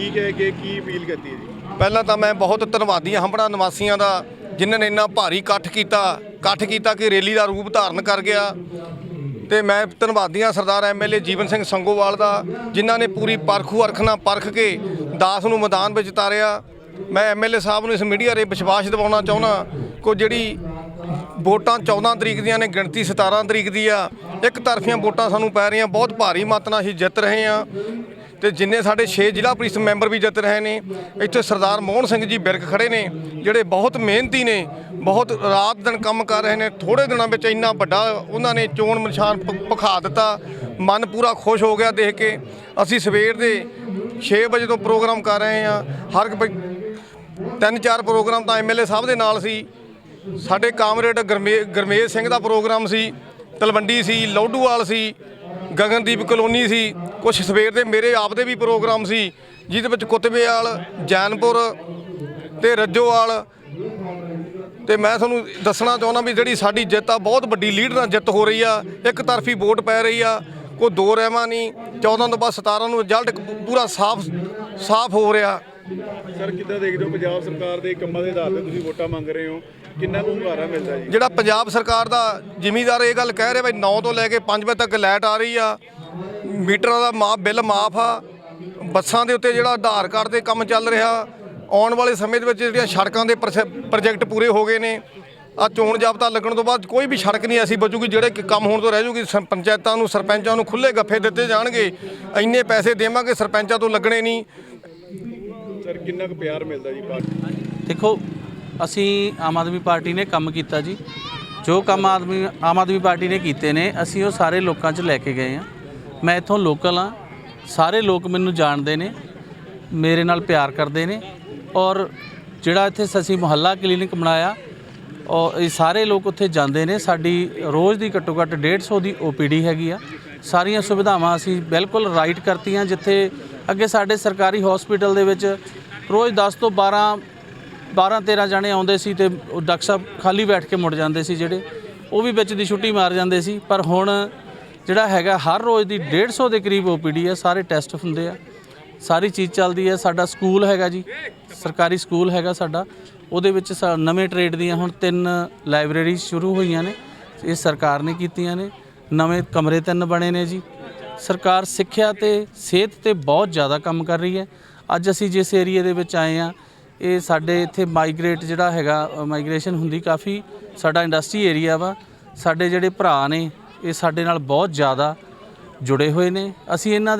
ਕੀ ਕਹਿ ਕੇ ਕੀ ਅਪੀਲ ਕੀਤੀ ਹੈ ਜੀ? ਪਹਿਲਾਂ ਤਾਂ ਮੈਂ ਬਹੁਤ ਧੰਨਵਾਦੀ ਹਾਂ ਹੰਬੜਾ ਨਿਵਾਸੀਆਂ ਦਾ, ਜਿਨ੍ਹਾਂ ਨੇ ਇੰਨਾ ਭਾਰੀ ਇਕੱਠ ਕੀਤਾ ਇਕੱਠ ਕੀਤਾ ਕਿ ਰੈਲੀ ਦਾ ਰੂਪ ਧਾਰਨ ਕਰ ਗਿਆ। ਤੇ ਮੈਂ ਧੰਨਵਾਦੀ ਹਾਂ ਸਰਦਾਰ ਐਮਐਲਏ ਜੀਵਨ ਸਿੰਘ ਸੰਗੋਵਾਲ ਦਾ, ਜਿਨ੍ਹਾਂ ਨੇ ਪੂਰੀ ਪਰਖੂ ਅਰਖ ਨਾਲ ਪਰਖ ਕੇ ਦਾਸ ਨੂੰ ਮੈਦਾਨ ਵਿੱਚ ਉਤਾਰਿਆ। ਮੈਂ ਐਮਐਲਏ ਸਾਹਿਬ ਨੂੰ ਇਸ ਮੀਡੀਆ 'ਤੇ ਵਿਸ਼ਵਾਸ ਦਿਵਾਉਣਾ ਚਾਹੁੰਦਾ ਕੋ ਜਿਹੜੀ ਵੋਟਾਂ 14 ਤਰੀਕ ਦੀਆਂ ਨੇ, ਗਿਣਤੀ 17 ਤਰੀਕ ਦੀ ਆ। ਇੱਕ ਤਰਫੀਆਂ ਵੋਟਾਂ ਸਾਨੂੰ ਪੈ ਰਹੀਆਂ, ਬਹੁਤ ਭਾਰੀ ਮਤ ਨਾਲ ਅਸੀਂ ਜਿੱਤ ਰਹੇ ਆ ਤੇ ਜਿੰਨੇ ਸਾਡੇ 6 ਜ਼ਿਲ੍ਹਾ ਪ੍ਰੀਸ਼ਦ ਮੈਂਬਰ ਵੀ ਜਿੱਤ ਰਹੇ ਨੇ, ਇੱਥੇ ਸਰਦਾਰ ਮੋਹਨ ਸਿੰਘ ਜੀ ਬਿਰਕ ਖੜੇ ਨੇ, ਜਿਹੜੇ ਬਹੁਤ ਮਿਹਨਤੀ ਨੇ, ਬਹੁਤ ਰਾਤ ਦਿਨ ਕੰਮ ਕਰ ਰਹੇ ਨੇ ਥੋੜੇ ਦਿਨਾਂ ਵਿੱਚ ਇੰਨਾ ਵੱਡਾ ਉਹਨਾਂ ਨੇ ਚੋਣ ਨਿਸ਼ਾਨ ਪ- ਪਖਾ ਦਿੱਤਾ। ਮਨ ਪੂਰਾ ਖੁਸ਼ ਹੋ ਗਿਆ ਦੇਖ ਕੇ। ਅਸੀਂ ਸਵੇਰ ਦੇ 6 ਵਜੇ ਤੋਂ ਪ੍ਰੋਗਰਾਮ ਕਰ ਰਹੇ ਹਾਂ। ਹਰ ਤਿੰਨ ਚਾਰ ਪ੍ਰੋਗਰਾਮ ਤਾਂ ਐਮਐਲਏ ਸਾਹਿਬ ਦੇ ਨਾਲ ਸੀ। ਸਾਡੇ ਕਾਮਰੇਡ ਗਰਮੇ, ਗਰਮੇਜ ਸਿੰਘ ਦਾ ਪ੍ਰੋਗਰਾਮ ਸੀ, ਤਲਵੰਡੀ ਸੀ, ਲੌਡੂਵਾਲ ਸੀ, ਗਗਨਦੀਪ ਕਲੋਨੀ ਸੀ ਕੁਝ ਸਵੇਰ ਦੇ ਮੇਰੇ ਆਪ ਦੇ ਵੀ ਪ੍ਰੋਗਰਾਮ ਸੀ, ਜਿਹਦੇ ਵਿੱਚ ਕੁਤਬੇਵਾਲ ਜੈਨਪੁਰ ਤੇ ਰੱਜੋਵਾਲ। ਤੇ ਮੈਂ ਤੁਹਾਨੂੰ ਦੱਸਣਾ ਚਾਹੁੰਦਾ ਵੀ ਜਿਹੜੀ ਸਾਡੀ ਜਿੱਤ ਆ, ਬਹੁਤ ਵੱਡੀ ਲੀਡ ਨਾਲ ਜਿੱਤ ਹੋ ਰਹੀ ਆ, ਇੱਕ ਤਰਫੀ ਵੋਟ ਪੈ ਰਹੀ ਆ, ਕੋਈ ਦੋ ਰਹਿਮਾ ਨਹੀਂ 14 ਤੋਂ ਬਾਅਦ 17 ਨੂੰ ਰਿਜ਼ਲਟ ਪੂਰਾ ਸਾਫ਼ ਸਾਫ਼ ਹੋ ਰਿਹਾ। ਸਰ, ਕਿੱਦਾਂ ਦੇਖਦੇ ਹੋ ਪੰਜਾਬ ਸਰਕਾਰ ਦੇ ਕੰਮਾਂ ਦੇ ਆਧਾਰ ਤੇ ਤੁਸੀਂ ਵੋਟਾਂ ਮੰਗ ਰਹੇ ਹੋ? ਕਿੰਨਾ ਕੁ ਹੁੰਗਾਰਾ ਮਿਲਦਾ ਜੀ? ਜਿਹੜਾ ਪੰਜਾਬ ਸਰਕਾਰ ਦਾ ਜ਼ਿਮੀਦਾਰ ਇਹ ਗੱਲ ਕਹਿ ਰਿਹਾ ਵੀ 9 ਤੋਂ ਲੈ ਕੇ 5 ਵਜੇ ਤੱਕ ਲਾਈਟ ਆ ਰਹੀ ਆ ਮੀਟਰਾਂ ਦਾ ਮਾਫ ਬਿੱਲ ਮਾਫ ਆ ਬੱਸਾਂ ਦੇ ਉੱਤੇ ਜਿਹੜਾ ਆਧਾਰ ਕਾਰਡ ਤੇ ਕੰਮ ਚੱਲ ਰਿਹਾ ਆਉਣ ਵਾਲੇ ਸਮੇਂ ਦੇ ਵਿੱਚ ਜਿਹੜੀਆਂ ਸੜਕਾਂ ਦੇ ਪ੍ਰੋਜੈ- ਪ੍ਰੋਜੈਕਟ ਪੂਰੇ ਹੋ ਗਏ ਨੇ ਆ ਚੋਣ ਜਾਬਤਾ ਲੱਗਣ ਤੋਂ ਬਾਅਦ ਕੋਈ ਵੀ ਸੜਕ ਨਹੀਂ ਐਸੀ ਬਚੂਗੀ ਜਿਹੜੇ ਕਿ ਕੰਮ ਹੋਣ ਤੋਂ ਰਹਿ ਜੂਗੀ ਪੰਚਾਇਤਾਂ ਨੂੰ ਸਰਪੰਚਾਂ ਨੂੰ ਖੁੱਲੇ ਗੱਫੇ ਦਿੱਤੇ ਜਾਣਗੇ ਇੰਨੇ ਪੈਸੇ ਦੇਵਾਂਗੇ ਸਰਪੰਚਾਂ ਤੋਂ ਲੱਗਣੇ ਨਹੀਂ। ਸਰ ਕਿੰਨਾ ਕੁ ਪਿਆਰ ਮਿਲਦਾ ਜੀ ਪਾਰਟੀ ਦੇਖੋ ਅਸੀਂ ਆਮ ਆਦਮੀ ਪਾਰਟੀ ਨੇ ਕੰਮ ਕੀਤਾ ਜੀ। ਜੋ ਕੰਮ ਆਦਮੀ ਆਮ ਆਦਮੀ ਪਾਰਟੀ ਨੇ ਕੀਤੇ ਨੇ, ਅਸੀਂ ਉਹ ਸਾਰੇ ਲੋਕਾਂ 'ਚ ਲੈ ਕੇ ਗਏ ਆ ਮੈਂ ਇੱਥੋਂ ਲੋਕਲ ਆ ਸਾਰੇ ਲੋਕ ਮੈਨੂੰ ਜਾਣਦੇ ਨੇ, ਮੇਰੇ ਨਾਲ ਪਿਆਰ ਕਰਦੇ ਨੇ ਔਰ ਜਿਹੜਾ ਇੱਥੇ ਅਸੀਂ ਮੁਹੱਲਾ ਕਲੀਨਿਕ ਬਣਾਇਆ, ਔਰ ਇਹ ਸਾਰੇ ਲੋਕ ਉੱਥੇ ਜਾਂਦੇ ਨੇ। ਸਾਡੀ ਰੋਜ਼ ਦੀ ਘੱਟੋ ਘੱਟ 150 ਦੀ ਓਪੀਡੀ ਹੈਗੀ ਆ। ਸਾਰੀਆਂ ਸੁਵਿਧਾਵਾਂ ਅਸੀਂ ਬਿਲਕੁਲ ਰਾਈਟ ਕਰਤੀਆਂ, ਜਿੱਥੇ ਅੱਗੇ ਸਾਡੇ ਸਰਕਾਰੀ ਹਸਪੀਟਲ ਦੇ ਵਿੱਚ ਰੋਜ਼ 10 ਤੋਂ 12 12 13 ਜਣੇ ਆਉਂਦੇ ਸੀ ਤੇ ਉਹ ਡਾਕਟਰ ਸਾਹਿਬ ਖਾਲੀ ਬੈਠ ਕੇ ਮੁੜ ਜਾਂਦੇ ਸੀ ਜਿਹੜੇ। ਉਹ ਵੀ ਵਿੱਚ ਦੀ ਛੁੱਟੀ ਮਾਰ ਜਾਂਦੇ ਸੀ। ਪਰ ਹੁਣ ਜਿਹੜਾ ਹੈਗਾ ਹਰ ਰੋਜ਼ ਦੀ 150 ਦੇ ਕਰੀਬ ਓਪੀਡੀ ਹੈ ਸਾਰੇ ਟੈਸਟ ਹੁੰਦੇ ਆ। ਸਾਰੀ ਚੀਜ਼ ਚੱਲਦੀ ਹੈ ਸਾਡਾ ਸਕੂਲ ਹੈਗਾ ਜੀ, ਸਰਕਾਰੀ ਸਕੂਲ ਹੈਗਾ ਸਾਡਾ। ਉਹਦੇ ਵਿੱਚ ਸਾ- ਨਵੇਂ ਟ੍ਰੇਡ ਦੀਆਂ ਹੁਣ ਤਿੰਨ ਲਾਇਬ੍ਰੇਰੀ ਸ਼ੁਰੂ ਹੋਈਆਂ ਨੇ। ਇਹ ਸਰਕਾਰ ਨੇ ਕੀਤੀਆਂ ਨੇ। ਨਵੇਂ ਕਮਰੇ ਤਿੰਨ ਬਣੇ ਨੇ ਜੀ। ਸਰਕਾਰ ਸਿੱਖਿਆ ਤੇ ਸਿਹਤ ਤੇ ਬਹੁਤ ਜ਼ਿਆਦਾ ਕੰਮ ਕਰ ਰਹੀ ਹੈ। ਅੱਜ ਅਸੀਂ ਜਿਸ ਏਰੀਏ ਦੇ ਵਿੱਚ ਆਏ ਆ ਇਹ ਸਾਡੇ ਇੱਥੇ ਮਾਈਗ੍ਰੇਟ ਜਿਹੜਾ ਹੈਗਾ ਮਾਈਗ੍ਰੇਸ਼ਨ ਹੁੰਦੀ ਕਾਫੀ ਸਾਡਾ ਇੰਡਸਟਰੀ ਏਰੀਆ ਵਾ। ਸਾਡੇ ਜਿਹੜੇ ਭਰਾ ਨੇ, ਇਹ ਸਾਡੇ ਨਾਲ ਬਹੁਤ ਜ਼ਿਆਦਾ ਜੁੜੇ ਹੋਏ ਨੇ। ਅਸੀਂ ਇਹਨਾਂ ਦੇ